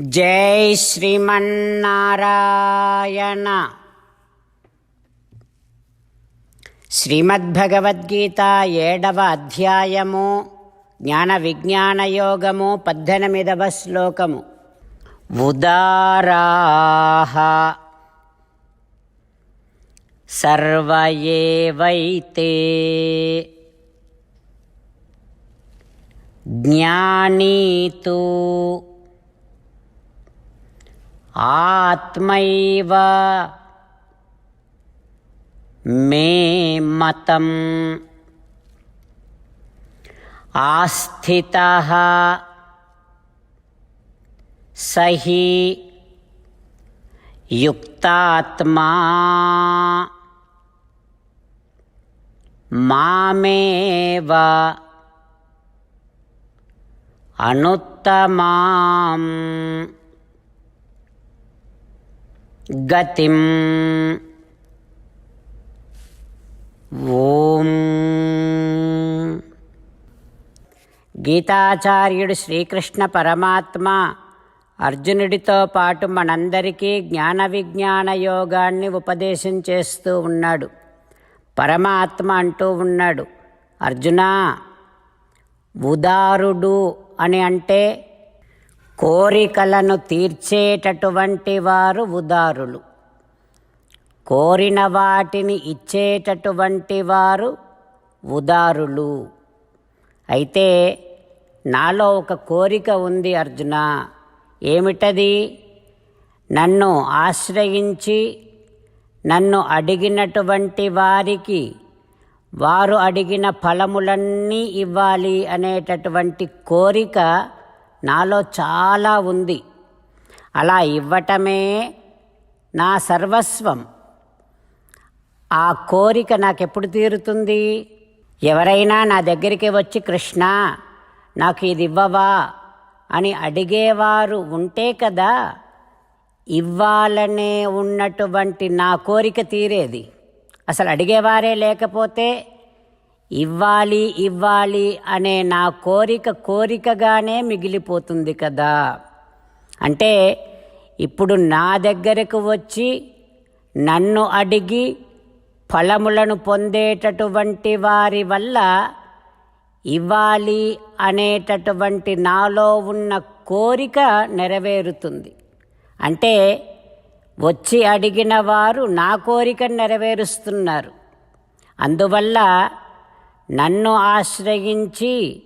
జై శ్రీమన్నారాయణ. శ్రీమద్భగవద్గీత ఏడవ అధ్యాయము జ్ఞాన విజ్ఞాన యోగము పద్దెనిమిదవ శ్లోకము. ఉదారాహ. సర్వయేవైతే ఏవైతే आत्मैव मे मतम् आस्थितः स हि युक्तात्मा मामेव अनुत्तमाम् గతిం. ఓం. గీతాచార్యుడు శ్రీకృష్ణ పరమాత్మ అర్జునుడితో పాటు మనందరికీ జ్ఞాన విజ్ఞాన యోగాన్ని ఉపదేశం చేస్తూ ఉన్నాడు. పరమాత్మ అంటూ ఉన్నాడు. అర్జునా ఉదారుడు అని అంటే కోరికలను తీర్చేటటువంటి వారు ఉదారులు. కోరిన వాటిని ఇచ్చేటటువంటి వారు ఉదారులు. అయితే నాలో ఒక కోరిక ఉంది అర్జున. ఏమిటది? నన్ను ఆశ్రయించి నన్ను అడిగినటువంటి వారికి వారు అడిగిన ఫలములన్నీ ఇవ్వాలి అనేటటువంటి కోరిక నాలో చాలా ఉంది. అలా ఇవ్వటమే నా సర్వస్వం. ఆ కోరిక నాకెప్పుడు తీరుతుంది? ఎవరైనా నా దగ్గరికి వచ్చి కృష్ణ నాకు ఇది ఇవ్వవా? అని అడిగేవారు ఉంటే కదా ఇవ్వాలనే ఉన్నటువంటి నా కోరిక తీరేది. అసలు అడిగేవారే లేకపోతే ఇవ్వాలి ఇవ్వాలి అనే నా కోరిక కోరికగానే మిగిలిపోతుంది కదా. అంటే ఇప్పుడు నా దగ్గరకు వచ్చి నన్ను అడిగి ఫలములను పొందేటటువంటి వారి వల్ల ఇవ్వాలి అనేటటువంటి నాలో ఉన్న కోరిక నెరవేరుతుంది. అంటే వచ్చి అడిగిన వారు నా కోరిక నెరవేరుస్తున్నారు. అందువల్ల నన్ను ఆశ్రయించి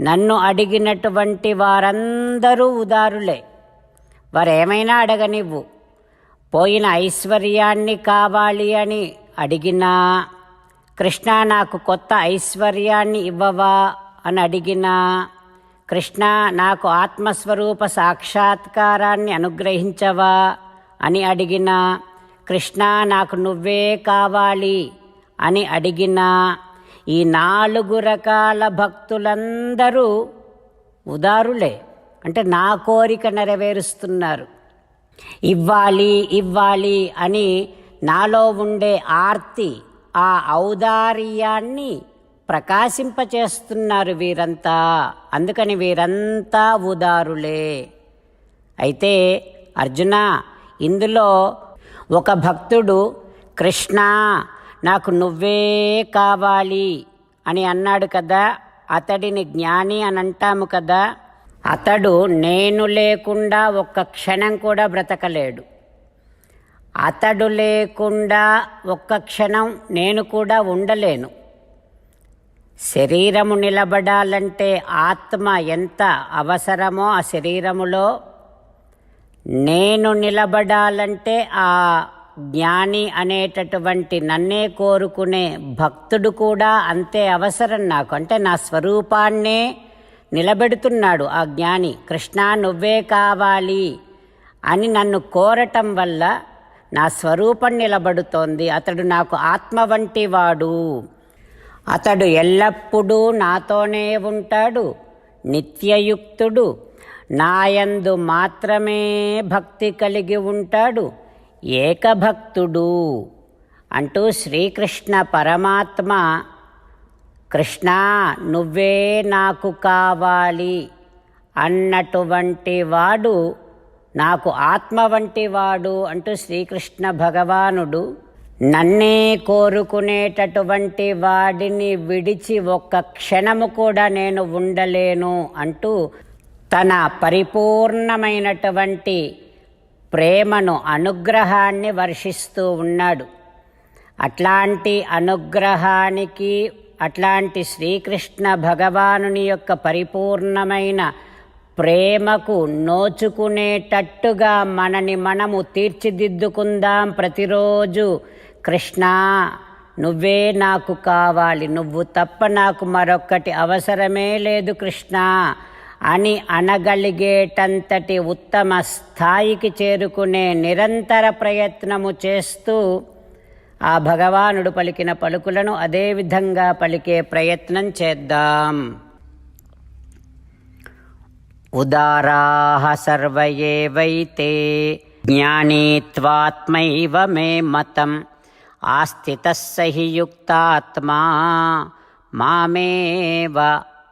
నన్ను అడిగినటువంటి వారందరూ ఉదారులే. వారేమైనా అడగనివ్వు. పోయిన ఐశ్వర్యాన్ని కావాలి అని అడిగినా కృష్ణ నాకు కొత్త ఐశ్వర్యాన్ని ఇవ్వవా అని అడిగినా కృష్ణ నాకు ఆత్మస్వరూప సాక్షాత్కారాన్ని అనుగ్రహించవా అని అడిగినా కృష్ణ నాకు నువ్వే కావాలి అని అడిగినా ఈ నాలుగు రకాల భక్తులందరూ ఉదారులే. అంటే నా కోరిక నెరవేరుస్తున్నారు. ఇవ్వాలి ఇవ్వాలి అని నాలో ఉండే ఆర్తి ఆ ఔదార్యాన్ని ప్రకాశింపచేస్తున్నారు వీరంతా. అందుకని వీరంతా ఉదారులే. అయితే అర్జున ఇందులో ఒక భక్తుడు కృష్ణ నాకు నువ్వే కావాలి అని అన్నాడు కదా. అతడిని జ్ఞాని అని అంటాము కదా. అతడు నేను లేకుండా ఒక్క క్షణం కూడా బ్రతకలేడు. అతడు లేకుండా ఒక్క క్షణం నేను కూడా ఉండలేను. శరీరము నిలబడాలంటే ఆత్మ ఎంత అవసరమో ఆ శరీరములో. నేను నిలబడాలంటే ఆ జ్ఞాని అనేటటువంటి నన్నే కోరుకునే భక్తుడు కూడా అంతే అవసరం నాకు. అంటే నా స్వరూపాన్నే నిలబెడుతున్నాడు ఆ జ్ఞాని. కృష్ణ నువ్వే కావాలి అని నన్ను కోరటం వల్ల నా స్వరూపం నిలబడుతోంది. అతడు నాకు ఆత్మ వంటి వాడు అతడు ఎల్లప్పుడూ నాతోనే ఉంటాడు నిత్యయుక్తుడు. నాయందు మాత్రమే భక్తి కలిగి ఉంటాడు. ఏకభక్తుడు అంటూ శ్రీకృష్ణ పరమాత్మ కృష్ణ నువ్వే నాకు కావాలి అన్నటువంటి వాడు నాకు ఆత్మ వంటి వాడు అంటూ శ్రీకృష్ణ భగవానుడు నన్నే కోరుకునేటటువంటి వాడిని విడిచి ఒక్క క్షణము కూడా నేను ఉండలేను అంటూ తన పరిపూర్ణమైనటువంటి ప్రేమను అనుగ్రహాన్ని వర్షిస్తూ ఉన్నాడు. అట్లాంటి అనుగ్రహానికి అట్లాంటి శ్రీకృష్ణ భగవానుని యొక్క పరిపూర్ణమైన ప్రేమకు నోచుకునేటట్టుగా మనని మనము తీర్చిదిద్దుకుందాం ప్రతిరోజు. కృష్ణ నువ్వే నాకు కావాలి. నువ్వు తప్ప నాకు మరొక్కటి అవసరమే లేదు కృష్ణ. అని అనగలిగేటంతటి ఉత్తమ స్థాయికి చేరుకునే నిరంతర ప్రయత్నము చేస్తూ ఆ భగవానుడు పలికిన పలుకులను అదేవిధంగా పలికే ప్రయత్నం చేద్దాం. ఉదారాహ సర్వయే వైతే జ్ఞానీత్వాత్మైవ మే మతం ఆస్థిత సహియుక్తాత్మా మామేవ